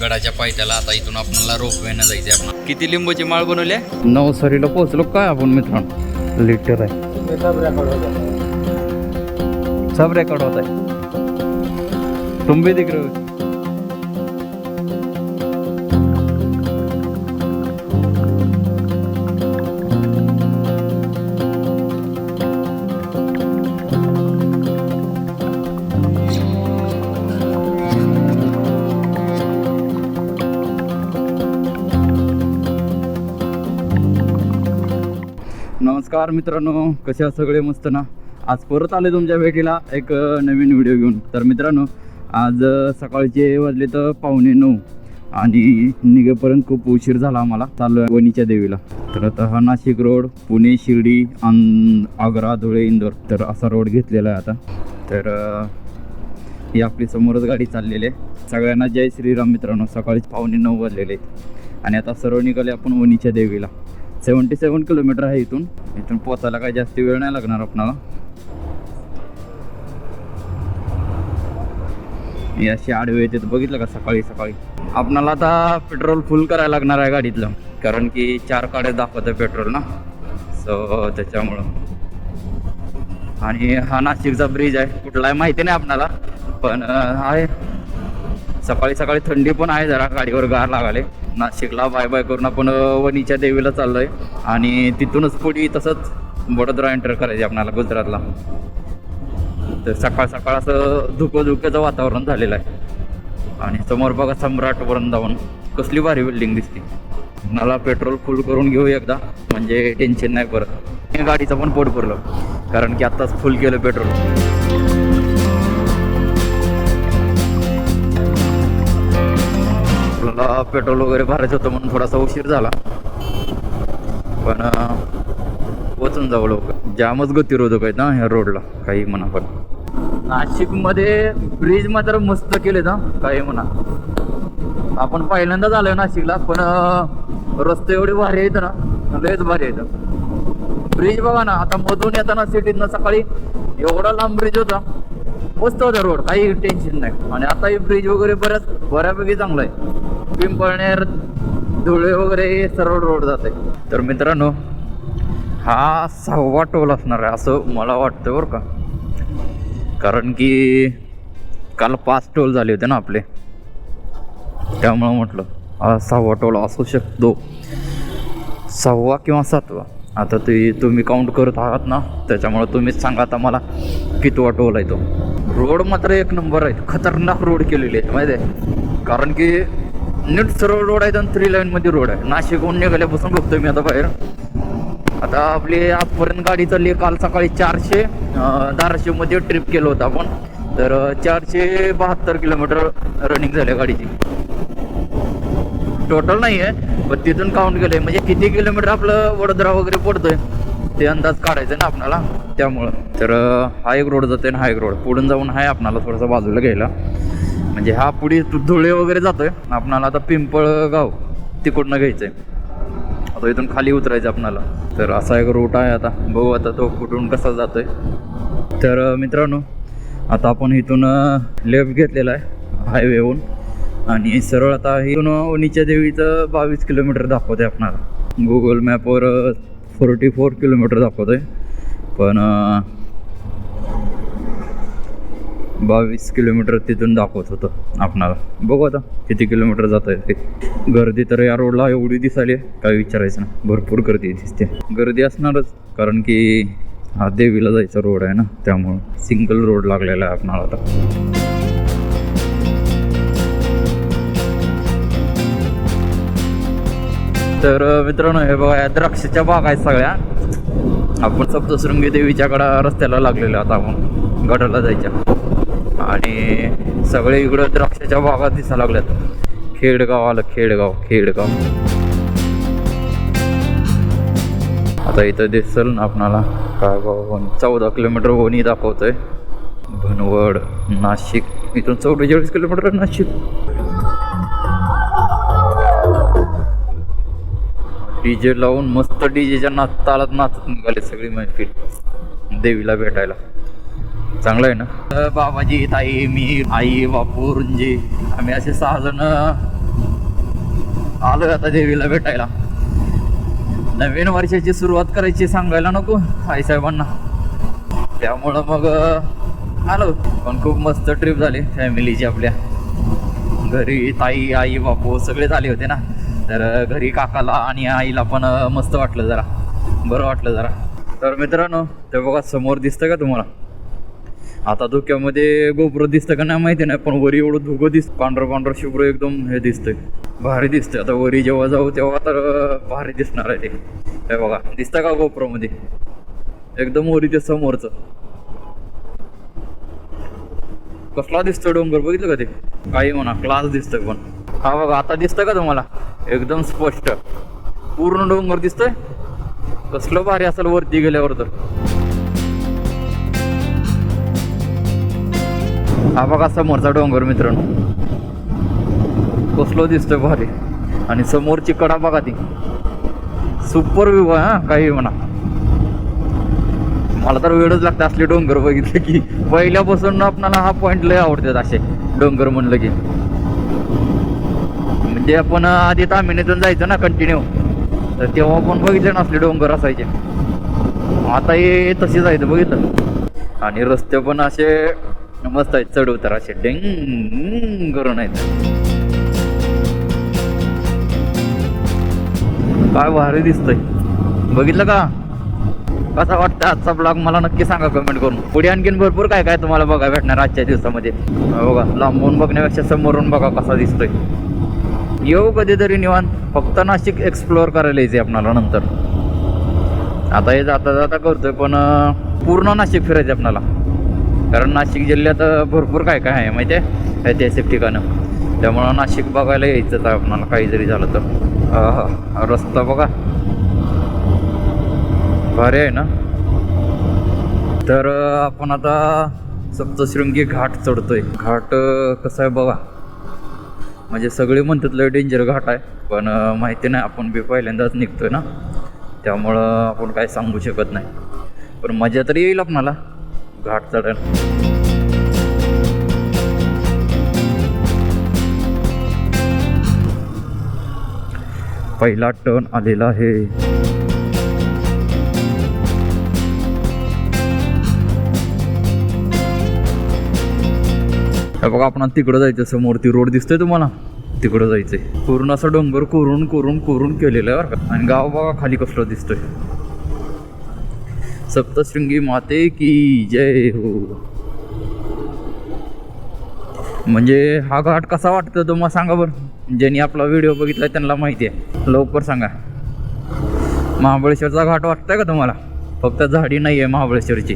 गडाच्या पायथ्याला आता इथून आपल्याला रोपवेनं जायचं आहे आपण किती लिंबूची माळ बनवली नवसरीला पोहोचलो काय आपण मित्रांनो? लिटर आहे. सब रेकॉर्ड होत आहे. तुम्ही तिकडे नमस्कार मित्रांनो कसे आहात सगळे मस्त ना? आज परत आले तुमच्या भेटीला एक नवीन व्हिडिओ घेऊन. तर मित्रांनो आज सकाळचे वाजले तर पावणे नऊ आणि निघेपर्यंत खूप उशीर झाला आम्हाला. चाललो आहे वणीच्या देवीला. तर आता हा नाशिक रोड पुणे शिर्डी अन आग्रा धुळे इंदोर तर असा रोड घेतलेला आहे आता. तर ही आपली समोरच गाडी चाललेली आहे. सगळ्यांना जय श्रीराम मित्रांनो सकाळीच पावणे नऊ वाजलेले आहेत. आणि आता सर्व निघाले आपण वणीच्या देवीला. सेवन्टी सेवन किलोमीटर आहे इथून. इथून पोचायला काही जास्त वेळ नाही लागणार आपणाला. अशी आडवे येते बघितलं का सकाळी सकाळी? आपणाला आता पेट्रोल फुल करायला लागणार आहे गाडीतलं. कारण की चार काड्या दाखवत आहे पेट्रोल ना. सो त्याच्यामुळं. आणि हा नाशिकचा ब्रिज आहे. कुठला आहे माहिती नाही आपणाला. पण आहे. सकाळी सकाळी थंडी पण आहे जरा गाडीवर गार लागले नाशिकला बाय बाय करून आपण वणीच्या देवीला चाललोय. आणि तिथूनच पुढे तसंच वडोदरा एंटर करायचे आपल्याला गुजरातला. तर सकाळ सकाळ असं धुकं धुक्याचं वातावरण झालेलं आहे. आणि समोर बघा सम्राट वृंदावन. कसली भारी बिल्डिंग दिसते. मला पेट्रोल फुल करून घेऊ एकदा म्हणजे टेन्शन नाही परत. गाडीचं पण पोट भरलं. कारण की आत्ताच फुल केलं पेट्रोल पेट्रोल वगैरे भरायचं होतं म्हणून थोडासा उशीर झाला. पण पोचून जाऊ लोक जामच गतिरोधक आहेत ना ह्या रोडला काही म्हणा पण. नाशिकमध्ये ब्रिज मात्र मस्त केले ना काही म्हणा. आपण पहिल्यांदाच आलोय नाशिकला पण रस्ते एवढे भारी आहेत ना लयच भारी आहेत. ब्रिज बघा ना आता मधून येताना सिटीतनं सकाळी एवढा लांब ब्रिज होता. मस्त होता रोड काही टेन्शन नाही. आणि आता ब्रिज वगैरे बऱ्याच बऱ्यापैकी चांगला आहे. पिंपळनेर धुळे वगैरे हे सर्व रोड जात. आहे तर मित्रांनो हा सहावा टोल असणार आहे असं मला वाटतं बरं का. कारण की काल पाच टोल झाले होते ना आपले. त्यामुळं म्हटलं हा सहावा टोल असू शकतो. सहावा किंवा सातवा. आता ते तुम्ही काउंट करत आहात ना त्याच्यामुळं तुम्हीच सांगा आता मला कितवा टोल आहे तो. रोड मात्र एक नंबर आहे. खतरनाक रोड केलेले आहेत माहिती आहे. कारण की नीट सरळ रोड आहेत आणि थ्री लाईन मध्ये रोड आहे. नाशिकहून निघाल्यापासून बघतोय मी आता बाहेर. आता आपली आजपर्यंत गाडी चालली काल सकाळी चारशे धाराशिवमध्ये ट्रिप केलं होतं आपण. तर चारशे बहात्तर किलोमीटर रनिंग झाल्या गाडीची. टोटल नाही आहे पण तिथून काउंट केलंय. म्हणजे किती किलोमीटर आपलं वडोदरा वगैरे पडतोय ते अंदाज काढायचं ना आपणाला. त्यामुळं. तर हा एक रोड जातोय ना हा एक रोड पुढून जाऊन आहे आपणाला थोडंसं बाजूला घ्यायला. म्हणजे हा पुढे धुळे वगैरे जातोय. आपणाला आता पिंपळगाव तिकडनं घ्यायचंय. आता इथून खाली उतरायचं आपणाला. तर असा एक रूट आहे आता. बघू आता तो कुठून कसा जातोय. तर मित्रांनो आता आपण इथून लेफ्ट घेतलेला आहे हायवेहून आणि सरळ आता इथून वणीच्या देवीचं बावीस किलोमीटर दाखवते आपणाला. गुगल मॅपवर फोर्टी फोर किलोमीटर दाखवतोय. पण बावीस किलोमीटर तिथून दाखवत होतं आपणाला. बघू आता किती किलोमीटर जात आहे ते. गर्दी तर या रोडला एवढी दिसाली आहे, काय विचारायचं ना भरपूर गर्दी दिसते गर्दी असणारच कारण की हा देवीला जायचा रोड आहे ना त्यामुळं सिंगल रोड लागलेला आहे आपणाला आता. तर मित्रांनो हे बघा या द्राक्षाच्या बाग आहेत सगळ्या. आपण सप्तशृंगी देवीच्याकडं रस्त्याला लागलेलो आता आपण गडाला जायच्या. आणि सगळे इकडं द्राक्षाच्या भागात दिसा लागल्यात. खेडगाव आलं खेडगाव खेडगाव. आता इथं दिसल ना आपणाला काय भाऊ चौदा किलोमीटर वणी दाखवतोय. भनवड नाशिक. इथून चौवेचाळीस किलोमीटर नाशिक. डीजे लावून मस्त डीजेच्या नाच तालात नाचत निघाले सगळी मैफिल. देवीला भेटायला. चांगलं आहे ना? बाबाजी ताई मी आई बापू रुंजी आम्ही असे सहा जण आता देवीला भेटायला. नवीन वर्षाची सुरुवात करायची सांगायला नको आई साहेबांना. त्यामुळं मग आलो. पण खूप मस्त ट्रिप झाली फॅमिलीची आपल्या. घरी ताई आई बापू सगळे झाले होते ना. तर घरी काकाला आणि आईला पण मस्त वाटलं जरा. बरं वाटलं जरा. तर मित्रांनो ते बघा समोर दिसतं का तुम्हाला? आता धुक्यामध्ये गोप्र दिसतं का नाही माहिती नाही पण वरी एवढं धुकं दिसतं. पांढरं पांढरं शुभ्र एकदम हे दिसतंय. भारी दिसतंय. आता वरी जेव्हा जाऊ तेव्हा तर भारी दिसणार आहे ते. हे बघा दिसतं का गोप्रोमध्ये? एकदम वरी ते समोरचं. कसला दिसतोय डोंगर बघितलं का ते? काही म्हणा क्लास दिसतोय पण. हा बघा आता दिसतं का तुम्हाला? एकदम स्पष्ट. पूर्ण डोंगर दिसतोय? कसलं भारी असेल वरती गेल्यावर तर. हा बघा समोरचा डोंगर मित्रांनो. कसलो दिसतोय भारी. आणि समोरची कडा बघा ती. सुपर व्ह्यू आहे हा काही म्हणा. मला तर वेळच लागतं असले डोंगर बघितले की. पहिल्यापासून आपणाला हा पॉईंट लय आवडतात असे. डोंगर म्हणलं की. म्हणजे आपण आधी तामिनीतून जायचं ना कंटिन्यू तर तेव्हा पण बघितले ना असले डोंगर असायचे. आता हे तसेच आहेत बघितलं. आणि रस्ते पण असे मस्त आहेत चढ उतार असे. डेंग करून आहेत. काय भारी दिसतंय. बघितलं का? कसा वाटतं आजचा ब्लॉग मला नक्की सांगा कमेंट करून. पुढे आणखीन भरपूर काय काय तुम्हाला बघा भेटणार आजच्या दिवसामध्ये. बघा लांबून बघण्यापेक्षा समोरून बघा कसा दिसतोय. येऊ कधीतरी निवांत. फक्त नाशिक एक्सप्लोअर करायला यायचे आपणाला नंतर. आता हे जाता जाता करतोय पण पूर्ण नाशिक फिरायचं आपणाला. कारण नाशिक जिल्ह्यात भरपूर काय काय आहे माहिती आहे? ऐतिहासिक ठिकाणं. त्यामुळं नाशिक बघायला यायचं आहे आपणाला काही जरी झालं तर. रस्ता बघा. भारी आहे ना? तर आपण आता सप्तशृंगी घाट चढतोय. घाट कसं कसा आहे बघा? म्हणजे सगळे म्हणतात लय डेंजर घाट आहे पण माहिती नाही आपण बी पहिल्यांदाच निघतोय ना? त्यामुळं आपण काय सांगू शकत नाही. पण मजा तरी येईल आपणाला. घाट चढण पहिला टर्न आलेला आहे. बघा आपण तिकडं जायचं समोर ती रोड दिसतोय तुम्हाला? तिकडं जायचंय. पूर्ण असं डोंगर कोरून कोरून कोरून केलेलं आहे बरं का. आणि गाव बघा खाली कसलं दिसतोय. सप्तशृंगी माते की जय हो. म्हणजे हा घाट कसा वाटतो तो मग सांगा बरं. ज्यांनी आपला व्हिडिओ बघितला त्यांना माहिती आहे. लवकर सांगा. महाबळेश्वरचा घाट वाटतंय का तुम्हाला? फक्त झाडी नाही आहे महाबळेश्वरची.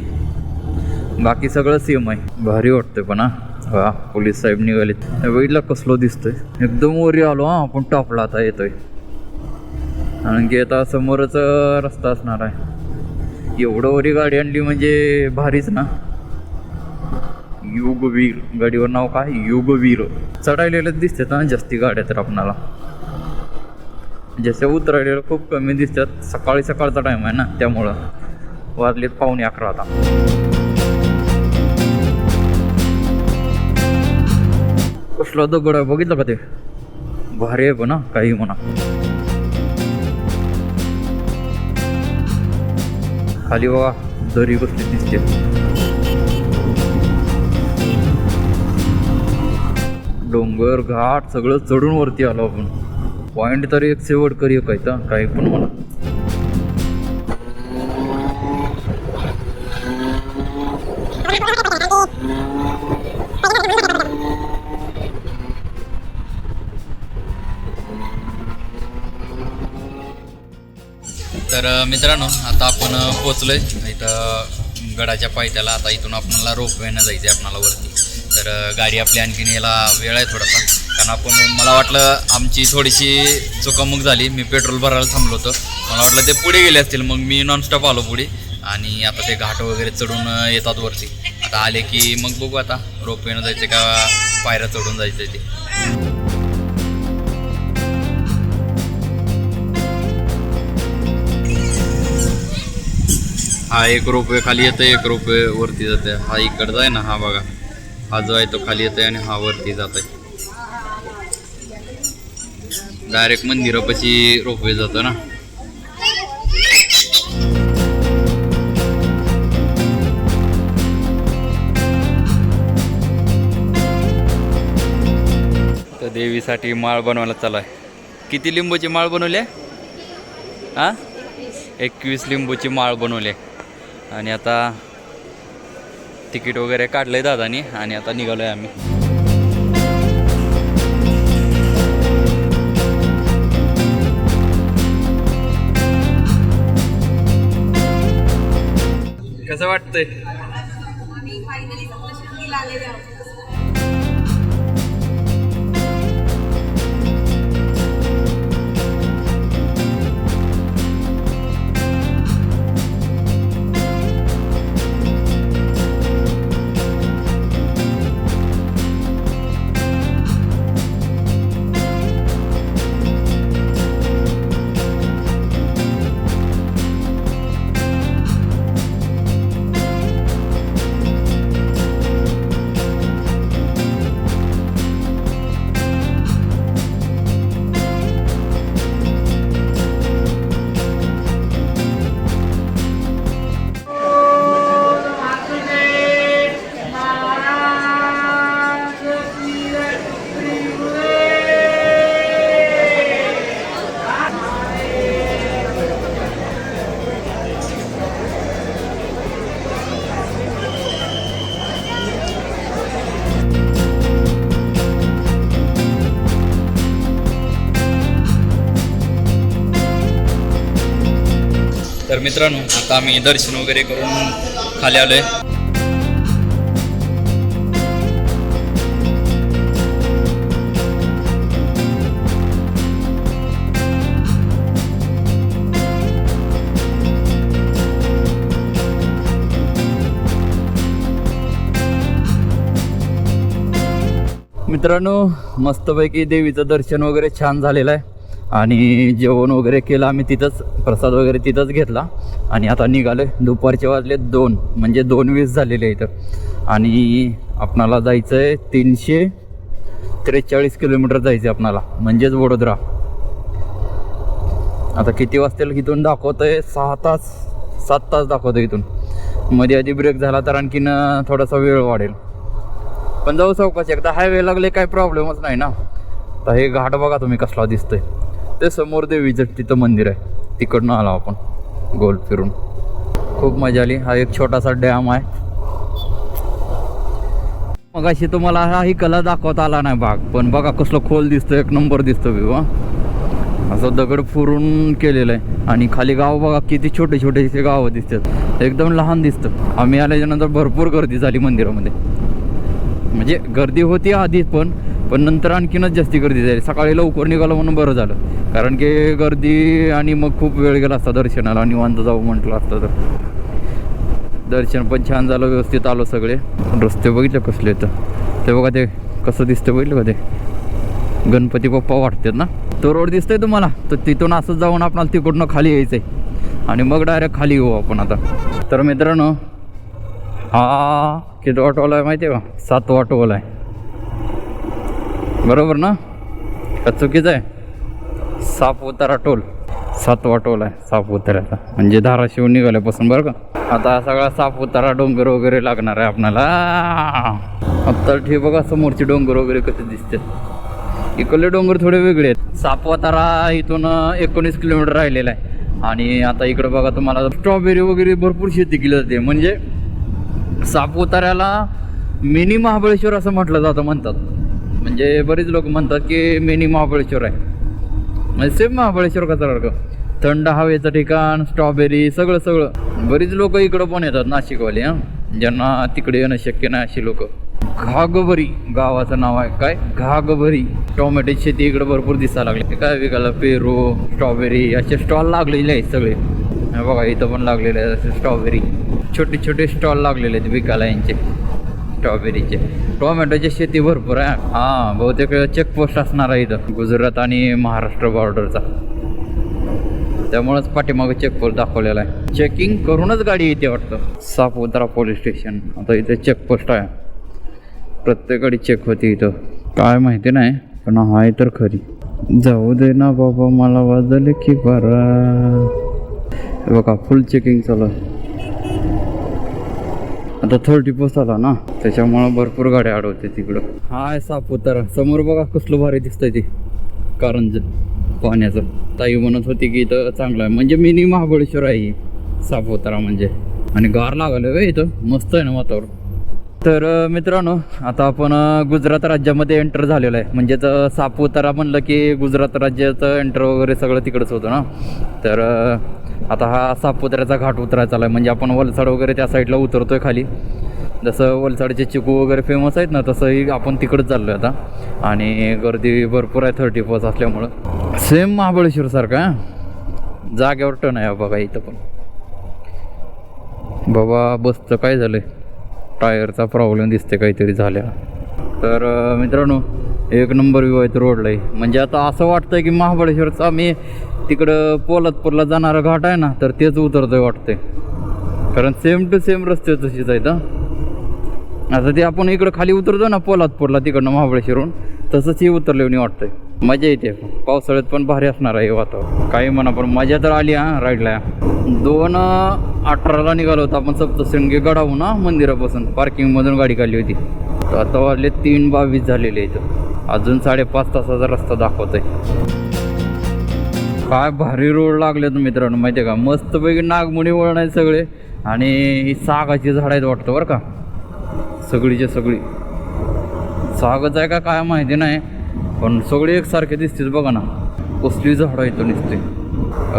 बाकी सगळं सेम आहे. भारी वाटतंय पण हा. पोलीस साहेब निघालेत. वेळीला बघितलं कसलो दिसतोय. एकदम वरी आलो हा. आपण टॉपला आता येतोय. आणखी आता समोरच रस्ता असणार आहे. एवढं वरी गाडी आणली म्हणजे भारीच ना. युगवीर गाडीवर नाव काय? युगवीर. चढायलेलं दिसतात ना जास्ती गाड्या तर आपणाला. जसे उतरायलेलं खूप कमी दिसतात. सकाळी सकाळचा टाईम आहे ना त्यामुळं. वाजलेत पावणे अकरा आता. कसला दगड आहे बघितलं का ते? भारी आहे पण काही म्हणा. खाली बघा दरी कसली दिसते डोंगर घाट सगळं चढून वरती आलो आपण. पॉइंट तरी एक शेवट करी काय तर काही पण म्हणा. तर मित्रांनो आता आपण पोचलो पोचलोय. इथं गडाच्या पायथ्याला आता इथून आपल्याला रोपवेनं जायचं आहे आपणाला वरती. तर गाडी आपली आणखीन याला वेळ आहे थोडासा. कारण आपण मला वाटलं आमची थोडीशी चुकामुक झाली. मी पेट्रोल भरायला थांबलो होतो. मला वाटलं ते पुढे गेले असतील. मग मी नॉनस्टॉप आलो पुढे. आणि आता ते घाट वगैरे चढून येतात वरती. आता आले की मग बघू आता. रोप वेनं जायचं का पायऱ्या चढून जायचं ते. हा एक रोपवे खाली येतं एक रोपवे वरती जाते हा इकडचा आहे ना हा बघा. हा जो आहे तो खाली येतोय आणि हा वरती जात आहे डायरेक्ट मंदिरापाशी रोपवे जातो ना. तर देवीसाठी माळ बनवायला चालू आहे किती लिंबूची माळ बनवली आहे? हां? एकवीस लिंबूची माळ बनवली आहे. आणि आता तिकीट वगैरे काढलं आहे दादानी आणि आता निघालो आहे आम्ही. कसं वाटतंय? मित्रांनो आता आम्ही दर्शन वगैरे करून खाली आलोय. मित्रांनो मस्तपैकी देवीचं दर्शन वगैरे छान झालेलं आहे. आणि जेवण वगैरे केलं आम्ही तिथंच प्रसाद वगैरे तिथंच घेतला. आणि आता निघालो दुपारचे वाजले दोन म्हणजे दोन वीस झालेले इथं आणि आपणाला जायचं आहे तीनशे त्रेचाळीस किलोमीटर जायचं आहे आपणाला म्हणजेच वडोदरा. आता किती वाजतील इथून दाखवतंय सहा तास सात तास दाखवतं इथून. मध्ये आधी ब्रेक झाला तर आणखीन थोडासा वेळ वाढेल. पण जाऊ चौकाशी एकदा हायवे लागले काही प्रॉब्लेमच नाही ना. तर हे घाट बघा तुम्ही कसला दिसतोय. ते समोर देवीचं तिथं मंदिर आहे. तिकडनं आलो आपण. गोल फिरून. खूप मजा आली. हा एक छोटासा डॅम आहे. मग अशी तुम्हाला हाही कला दाखवता आला नाही बाग पण बघा कसलं खोल दिसतं एक नंबर दिसतो व्यू असं दगड फुरून केलेलं आहे आणि खाली गाव बघा किती छोटे छोटे गावं दिसतात. एकदम लहान दिसतं. आम्ही आल्याच्यानंतर भरपूर गर्दी झाली मंदिरामध्ये. म्हणजे गर्दी होती आधीच पण पण नंतर आणखीनच जास्ती गर्दी झाली. सकाळी लवकर निघालं म्हणून बरं झालं. कारण की गर्दी आणि मग खूप वेळ गेला असता दर्शनाला. निवांत जाऊ म्हटलं असतं तर. दर्शन पण छान झालं व्यवस्थित आलो सगळे. रस्ते बघितले कसले तर ते बघा ते कसं दिसतं बघितलं का ते? गणपती बाप्पा वाटतात ना? तो रोड दिसतोय तुम्हाला? तर तिथून असंच जाऊन आपणाला तिकडनं खाली यायचंय. आणि मग डायरेक्ट खाली येऊ आपण आता. तर मित्रांनो हा किती ऑटोवाला आहे माहिती आहे का? सात ऑटोवाला आहे बरोबर ना? का चुकीचं आहे? साप उतारा टोल. सातवा टोल आहे साप म्हणजे धाराशिव निघाल्यापासून बरं का? आता सगळा साप उतारा डोंगर वगैरे लागणार आहे आपणाला. आता ठीक बघा समोरचे डोंगर वगैरे कसे दिसतात. इकडले डोंगर थोडे वेगळे आहेत. सापवतारा इथून एकोणीस किलोमीटर राहिलेला आहे. आणि आता इकडं बघा तुम्हाला स्ट्रॉबेरी वगैरे भरपूर शेती केली जाते. म्हणजे सापुताऱ्याला मिनी महाबळेश्वर असं म्हटलं जातं म्हणतात. म्हणजे बरेच लोक म्हणतात की मिनी महाबळेश्वर आहे. म्हणजे सेम महाबळेश्वर सारखं थंड हवेचं ठिकाण स्ट्रॉबेरी सगळं सगळं. बरीच लोक इकडं पण येतात नाशिकवाले हां. ज्यांना तिकडे येणं शक्य नाही अशी लोक. घागभरी गावाचं नाव आहे. काय? घागभरी. टोमॅटोची शेती इकडे भरपूर दिसायला लागली. काय विकायला? पेरू स्ट्रॉबेरी असे स्टॉल लागलेले आहेत सगळे. बघा इथं पण लागलेले आहेत असे स्ट्रॉबेरी छोटे छोटे स्टॉल लागलेले आहेत विकायला यांचे. स्ट्रॉबेरीचे. टोमॅटोची शेती भरपूर आहे. हां बहुतेक चेकपोस्ट असणार आहे इथं. गुजरात आणि महाराष्ट्र बॉर्डरचा त्यामुळंच पाठीमागं चेकपोस्ट दाखवलेला आहे. चेकिंग करूनच गाडी येते वाटतं. सापुतारा पोलीस स्टेशन आता इथे चेकपोस्ट आहे. प्रत्येक गाडी चेक होती इथं. काय माहिती नाही पण आहे तर खरी. जाऊ दे ना बाबा मला वाजले की बरा. बघा फुल चेकिंग चालू आहे. आता थर्टी पोस्ट आला ना त्याच्यामुळं भरपूर गाड्या अडवते तिकडं. हाय सापुतारा समोर बघा कसलं भारी दिसतंय ते. कारंज पाण्याचं. ताई म्हणत होती की इथं चांगलं आहे. म्हणजे मिनी महाबळेश्वर आहे सापुतारा म्हणजे. आणि गार लागलं वे इथं. मस्त आहे ना वातावरण. तर मित्रांनो आता आपण गुजरात राज्यामध्ये एंटर झालेलो आहे. म्हणजेच तर सापुतारा म्हणलं की गुजरात राज्याचं एंटर वगैरे सगळं तिकडंच होतं ना. तर आता हा सापुत्र्याचा घाट उतरायचा चालला आहे म्हणजे आपण वलसाड वगैरे त्या साईडला उतरतोय खाली. जसं वलसाडचे चिकू वगैरे फेमस आहेत ना तसंही आपण तिकडंच चाललो आहे आता. आणि गर्दी भरपूर आहे थर्टी फर्स्ट असल्यामुळं. सेम महाबळेश्वरसारखा जागेवर जाग्यावर टन आहे बघा इथं पण. बाबा बसचं काय झालं आहे टायरचा प्रॉब्लेम दिसते काहीतरी झाल्या तर मित्रांनो एक नंबर व्यू आहे रोडला म्हणजे आता असं वाटतं की महाबळेश्वरचा मी तिकडं पोलादपूरला जाणारा घाट आहे ना तर तेच उतरतोय वाटतंय. कारण सेम टू सेम रस्ते तशीच आहेत आता ते आपण इकडं खाली उतरतो ना पोलादपूरला तिकडनं महाबळेश्वरून तसंच ही उतरले वाटतंय. मजा येते. पावसाळ्यात पण भारी असणार आहे वातावरण. काही म्हणा पण मजा तर आली हा राईडला दोन अठराला निघालो होतो आपण सप्तशृंगी गडाहून ना मंदिरापासून. पार्किंगमधून गाडी काढली होती. तर आता वाजले तीन बावीस झालेले इथं अजून साडेपाच तासाचा रस्ता दाखवतोय. काय भारी रोड लागले तर मित्रांनो माहिती आहे का? मस्तपैकी नागमुनी वळण आहेत सगळे आणि ही सागाची झाड आहेत वाटतं बरं का? सगळीच्या सगळी. सागच आहे का काय माहिती नाही पण सगळी एकसारखे दिसतील बघा ना. कसली झाडं तो दिसते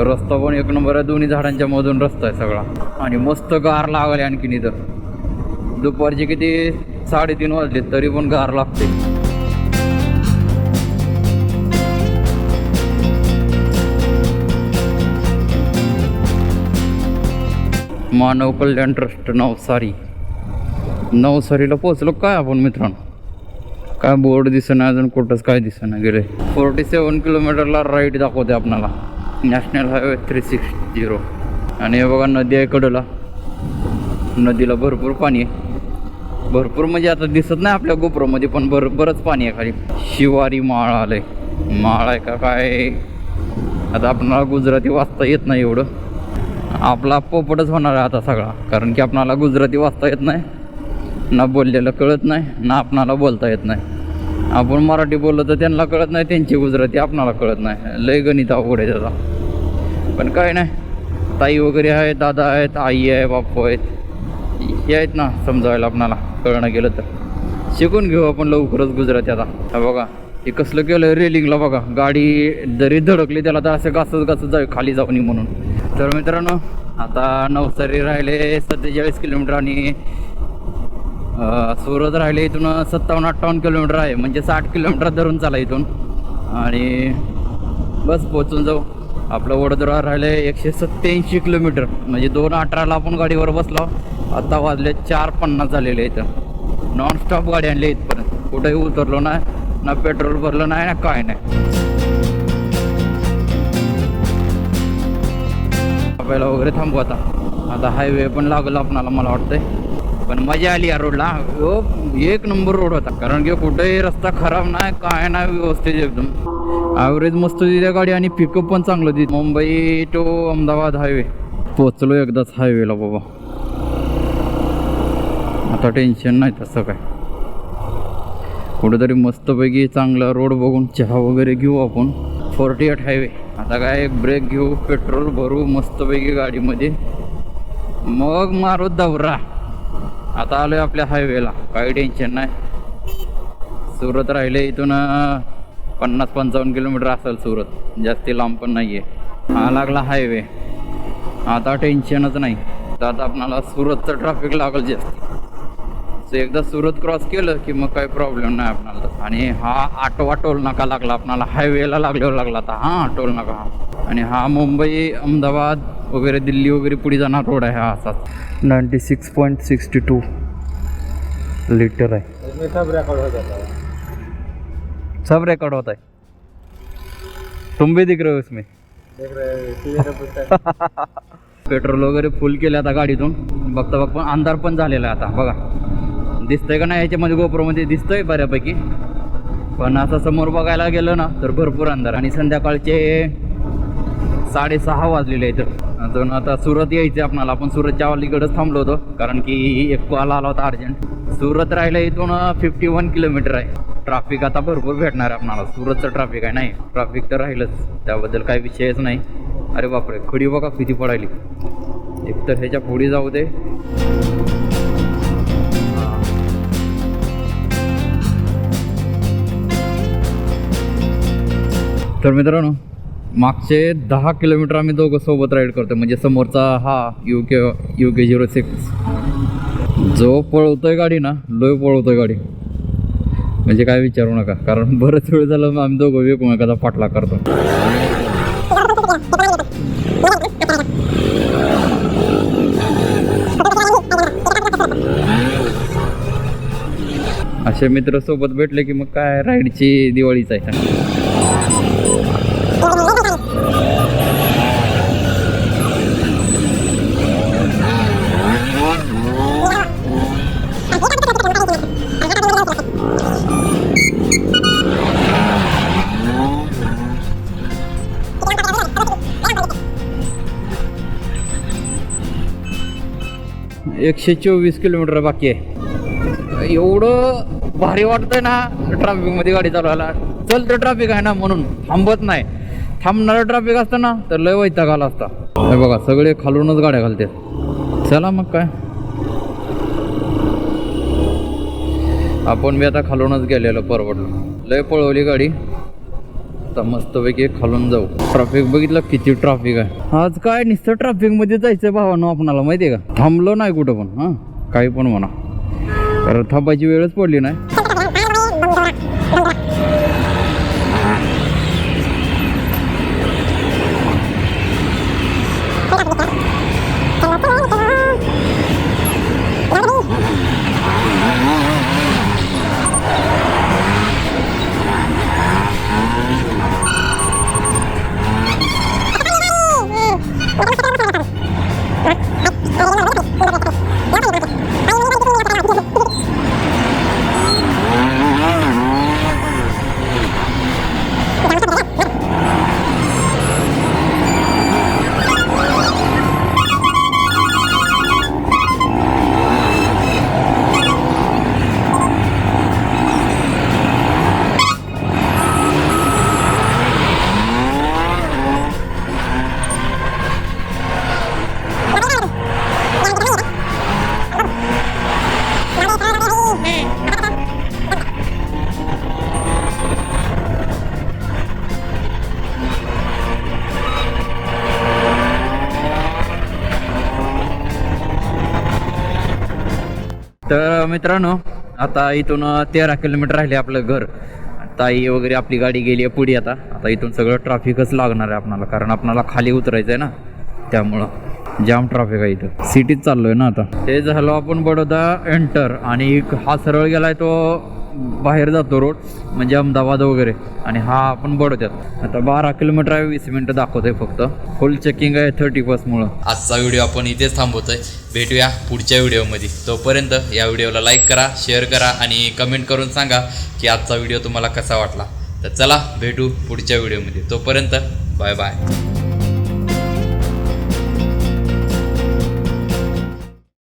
रस्ता पण एक नंबर आहे दोन्ही झाडांच्या मधून रस्ता आहे सगळा. आणि मस्त गार लागले आणखीन इथं. दुपारचे किती? साडेतीन वाजले तरी पण गार लागते. मानव कल्याण ट्रस्ट नवसारी नवसारीला पोहोचलो काय आपण मित्रांनो? काय बोर्ड दिसेना अजून कुठंच काय दिसेना गेले. फोर्टी सेवन किलोमीटरला राईट दाखवते आपणाला. National highway three six zero आणि हे बघा नदी आहे कडला. नदीला भरपूर पाणी आहे. भरपूर म्हणजे आता दिसत नाही आपल्या गोपुरामध्ये पण भर बरंच पाणी आहे खाली. शिवारी माळ आलंय. माळ आहे का काय? आता आपणाला गुजराती वाचता येत नाही एवढं. आपला पोपटच होणार आहे आता सगळा. कारण की आपणाला गुजराती वाचता येत नाही ना बोललेलं कळत नाही ना आपणाला बोलता येत नाही. आपण मराठी बोललो तर त्यांना कळत नाही त्यांची गुजराती आपणाला कळत नाही. लय गणित अवघड आहे त्याचा. पण काय नाही ताई वगैरे आहेत दादा आहेत आई आहे बापू आहेत. हे आहेत ना समजावायला आपणाला कळणं गेलं तर. शिकून घेऊ आपण लवकरच गुजराती आता. हा बघा हे कसलं केलं रेलिंगला बघा. गाडी जरी धडकली त्याला तर असं घासत घासत जाऊ खाली जाऊन म्हणून. तर मित्रांनो आता नवसारी राहिले सत्तेचाळीस किलोमीटर आणि सुरत राहिले इथून सत्तावन्न अठ्ठावन्न किलोमीटर आहे. म्हणजे साठ किलोमीटर धरून चाला इथून. आणि बस पोचून जाऊ. आपलं वडोदरा राहिले एकशे सत्त्याऐंशी किलोमीटर. म्हणजे दोन अठराला आपण गाडीवर बसलो. आता वाजले चार पन्नास झालेले इथं. नॉनस्टॉप गाडी आणली इथपर्यंत. कुठेही उतरलो नाही ना पेट्रोल भरलं नाही ना काय नाही. थांबायला वगैरे थांबू आता. आता हायवे पण लागला आपणाला मला वाटतंय. पण मजा आली या रोडला हो एक नंबर रोड होता. कारण की कुठेही रस्ता खराब नाही काय नाही व्यवस्थित एकदम. ॲव्हरेज मस्त दिल्या गाडी आणि पिकअप पण चांगलं दिली. मुंबई टू अहमदाबाद हायवे पोचलो एकदाच हायवेला बाबा. आता टेन्शन नाही तसं काय. कुठेतरी मस्तपैकी चांगला रोड बघून चहा वगैरे घेऊ आपण. फोर्टी एट हायवे आता काय ब्रेक घेऊ पेट्रोल भरू मस्तपैकी गाडीमध्ये. मग मारू दौरा. आता आलोय आपल्या हायवेला काही टेन्शन नाही. सुरत राहिले इथून पन्नास पंचावन्न किलोमीटर असेल सुरत. जास्ती लांब पण नाही आहे हा लागला हायवे आता टेन्शनच नाही. तर आता आपणाला सुरतचं ट्रॅफिक लागल जास्त. सो एकदा सुरत क्रॉस केलं की मग काही प्रॉब्लेम नाही आपणाला. आणि हा आठवा टोल नाका लागला आपणाला हायवेला लागल्यावर लागला आता. हा टोल नाका. हा आणि हा मुंबई अहमदाबाद वगैरे दिल्ली वगैरे पुढे जाणार रोड आहे हा असाच. Ninety six point sixty two litre आहे. सब रेकॉर्ड होत आहे. सब रिकॉर्ड होता तुम भी दिख रहे हो इसमें? देख रहे पेट्रोल वगैरे फुल केलं आता गाडीतून. बघता बघ पण अंधार पण झालेला आहे आता. बघा. दिसतंय का नाही याच्यामध्ये गोप्रोमध्ये दिसतंय बऱ्यापैकी. पण असं समोर बघायला गेलं ना तर भरपूर अंधार आणि संध्याकाळचे साडेसहा वाजलेले आहेत. अजून आता सुरत यायचे आपणाला. आपण सुरतच्या अलीकडेच थांबलो होतो कारण की एक कॉल आला होता अर्जंट. सुरत राहिलं इथून फिफ्टी वन किलोमीटर आहे. ट्रॅफिक आता भरपूर भेटणार आहे आपणाला. सुरतचं ट्रॅफिक आहे नाही? ट्रॅफिक तर राहिलंच. त्याबद्दल काही विषयच नाही. अरे बापरे खडी बघा किती पडायली. एक तर ह्याच्या पुढे जाऊ दे. तर मित्रांनो मागचे दहा किलोमीटर आम्ही दोघं सोबत राईड करतो म्हणजे समोरचा हा U K U K zero six जो पळवतोय गाडी ना लोय पळवतोय गाडी. म्हणजे काय विचारू नका कारण बरंच वेळ झालं मग आम्ही दोघं एकमेकाचा पाठला करतो असे मित्र सोबत भेटले की मग काय राईडची दिवाळीच आहे. एकशे चोवीस किलोमीटर बाकी आहे. एवढं भारी वाटतंय ना ट्रॅफिकमध्ये गाडी चालवायला. चल तर ट्रॅफिक आहे ना म्हणून थांबत नाही. थांबणारं ट्रॅफिक असतं ना तर लय वैताग आला असता. हे बघा सगळे खालूनच गाड्या घालते चला मग काय. आपण मी आता खालूनच गेलेलो परवडलो. लय पळवली गाडी. आता मस्तपैकी खालून जाऊ. ट्रॅफिक बघितलं किती ट्रॅफिक आहे. आज काय नुसतं ट्रॅफिकमध्ये जायचं भावानं आपणाला माहितीये का? थांबलो नाही कुठं पण हा? काही पण म्हणा. थांबायची वेळच पडली नाही. तर मित्रांनो आता इथून तेरा किलोमीटर राहिले आपलं घर. ताई वगैरे आपली गाडी गेली आहे पुढे आता. आता इथून सगळं ट्रॅफिकच लागणार आहे आपणाला कारण आपणाला खाली उतरायचं आहे ना. त्यामुळं जाम ट्रॅफिक आहे इथं. सिटीत आहे ना आता. ते झालं आपण बडोदा एंटर आणि हा सरळ गेलाय तो बाहेर जातो रोड म्हणजे अहमदाबाद वगैरे. आणि हा आपण बडोद्यात. आता बारा किलोमीटर आहे वीस मिनटं दाखवतोय फक्त. फुल चेकिंग आहे थर्टी बसमुळं आजचा व्हिडिओ आपण इथेच थांबवतोय. भेटूया पुढच्या व्हिडिओमध्ये तोपर्यंत या व्हिडिओला लाईक करा शेअर करा आणि कमेंट करून सांगा की आजचा व्हिडिओ तुम्हाला कसा वाटला. तर चला भेटू पुढच्या व्हिडिओमध्ये तोपर्यंत बाय बाय